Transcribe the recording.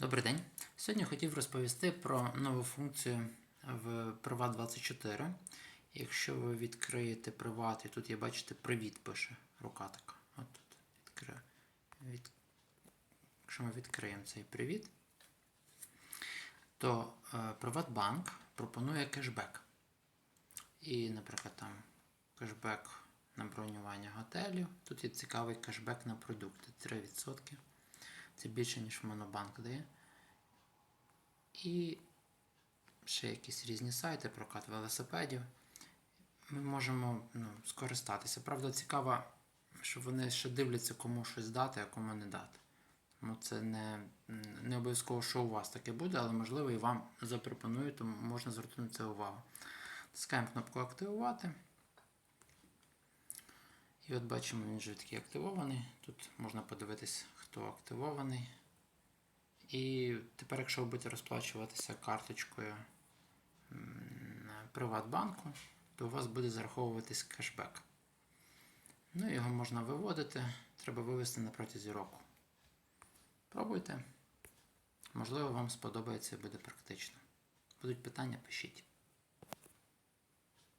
Добрий день. Сьогодні хотів розповісти про нову функцію в Privat24. Якщо ви відкриєте Privat, і тут є, бачите, привіт пише рука така. От тут відкри... від... Якщо ми відкриємо цей привіт, то е, Приватбанк пропонує кешбек. І, наприклад, там кешбек на бронювання готелю. Тут є цікавий кешбек на продукти 3%. Це більше, ніж Монобанк дає. І ще якісь різні сайти, прокат велосипедів. Ми можемо ну, скористатися. Правда, цікаво, що вони ще дивляться, кому щось дати, а кому не дати. Тому це не, не обов'язково, що у вас таке буде, але можливо і вам запропонують, тому можна звернути увагу. Тискаємо кнопку активувати. І от бачимо, він вже такий активований. Тут можна подивитись, хто активований. І тепер, якщо ви будете розплачуватися карточкою м, Приватбанку, то у вас буде зараховуватись кешбек. Ну, його можна виводити, треба вивести на протязі року. Пробуйте. Можливо, вам сподобається і буде практично. Будуть питання, пишіть.